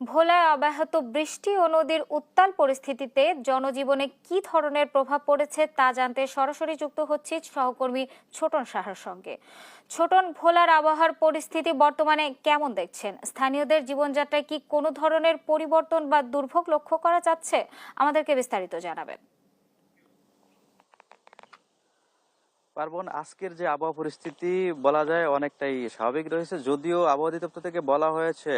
ভোলায় অব্যাহত বৃষ্টি ও নদীর উত্তাল পরিস্থিতিতে জনজীবনে কি ধরনের প্রভাব পড়েছে তা জানতে সরাসরি যুক্ত হচ্ছে সহকর্মী ছোটন সাহার সঙ্গে। ছোটন, ভোলার আবহাওয়ার পরিস্থিতি বর্তমানে কেমন দেখছেন? স্থানীয়দের জীবনযাত্রায় কি কোনো ধরনের পরিবর্তন বা দুর্ভোগ লক্ষ্য করা যাচ্ছে? আমাদেরকে বিস্তারিত জানাবেন। পার্বণ, আজকের যে আবহাওয়া পরিস্থিতি বলা যায় অনেকটাই স্বাভাবিক রয়েছে। যদিও আবহাওয়া অধিদপ্তর থেকে বলা হয়েছে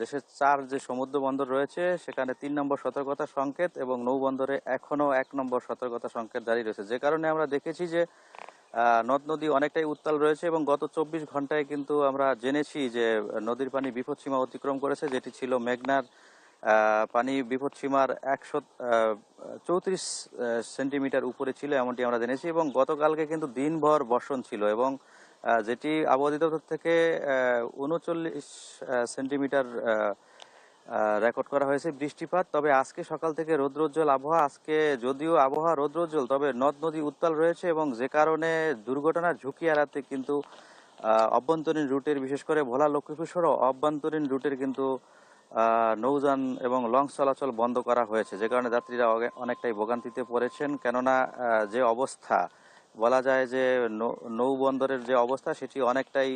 দেশের চার যে সমুদ্র বন্দর রয়েছে, সেখানে তিন নম্বর সতর্কতা সংকেত এবং নৌবন্দরে এখনও এক নম্বর সতর্কতা সংকেত জারি রয়েছে। যে কারণে আমরা দেখেছি যে নদ নদী অনেকটাই উত্তাল রয়েছে এবং গত চব্বিশ ঘন্টায় কিন্তু আমরা জেনেছি যে, নদীর পানি বিপদসীমা অতিক্রম করেছে, যেটি ছিল মেঘনার পানি বিপদসীমার একশো চৌত্রিশ সেন্টিমিটার উপরে ছিল এমনটি আমরা জেনেছি এবং গতকালকে কিন্তু দিনভর বর্ষণ ছিল এবং যেটি আবহাওয়া অধিদপ্তর থেকে উনচল্লিশ সেন্টিমিটার রেকর্ড করা হয়েছে বৃষ্টিপাত। তবে আজকে সকাল থেকে রৌদ্রোজ্জ্বল আবহাওয়া, আজকে যদিও আবহাওয়া রৌদ্রোজ্জ্বল, তবে নদ নদী উত্তাল রয়েছে এবং যে কারণে দুর্ঘটনার ঝুঁকি এড়াতে কিন্তু অভ্যন্তরীণ রুটের, বিশেষ করে ভোলা, লক্ষ্মীপুর সহ অভ্যন্তরীণ রুটের কিন্তু নৌযান এবং লঞ্চ চলাচল বন্ধ করা হয়েছে। যে কারণে যাত্রীরা অনেকটাই ভোগান্তিতে পড়েছেন। কেননা যে অবস্থা, বলা যায় যে নৌবন্দরের যে অবস্থা, সেটি অনেকটাই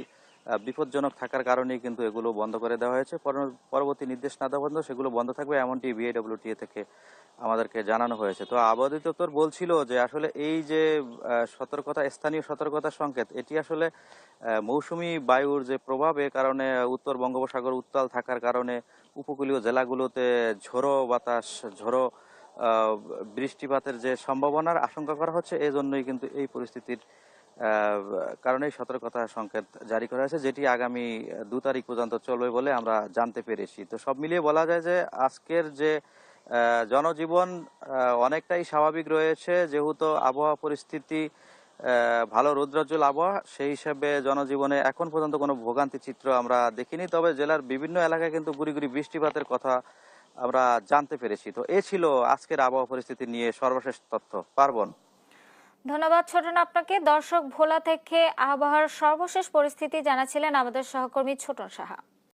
বিপজ্জনক থাকার কারণেই কিন্তু এগুলো বন্ধ করে দেওয়া হয়েছে। পর- পরবর্তী নির্দেশ না দেওয়া পর্যন্ত সেগুলো বন্ধ থাকবে, এমনটি বিএডব্লিউটিএ থেকে আমাদেরকে জানানো হয়েছে। তো আবহাওয়া অধিদপ্তর বলছিল যে আসলে এই যে সতর্কতা, স্থানীয় সতর্কতা সংকেত, এটি আসলে মৌসুমি বায়ুর যে প্রভাব, এ কারণে উত্তর বঙ্গোপসাগর উত্তাল থাকার কারণে উপকূলীয় জেলাগুলোতে ঝোড়ো বাতাস, ঝোড়ো বৃষ্টিপাতের যে সম্ভাবনার আশঙ্কা করা হচ্ছে এই জন্যই কিন্তু এই পরিস্থিতির আহ, কারণেই সতর্কতা সংকেত জারি করা হয়েছে যেটি আগামী দু তারিখ পর্যন্ত চলবে বলে আমরা জানতে পেরেছি। তো সব মিলিয়ে বলা যায় যে আজকের যে জনজীবন অনেকটাই স্বাভাবিক রয়েছে। যেহেতু আবহাওয়া পরিস্থিতি ভালো রৌদ্রোজ্জ্বল আবহাওয়া সেই হিসাবে জনজীবনে এখন পর্যন্ত কোনো ভোগান্তি চিত্র আমরা দেখিনি। তবে জেলার বিভিন্ন এলাকায় কিন্তু গুড়ি গুড়ি বৃষ্টিপাতের কথা আমরা জানতে পেরেছি। তো এ ছিল আজকের আবহাওয়া পরিস্থিতি নিয়ে সর্বশেষ তথ্য। পার্বণ। ধন্যবাদ ছোটন আপনাকে। দর্শক ভোলা থেকে আবহাওয়ার সর্বশেষ পরিস্থিতি জানাছিলেন আমাদের সহকর্মী ছোটন সাহা।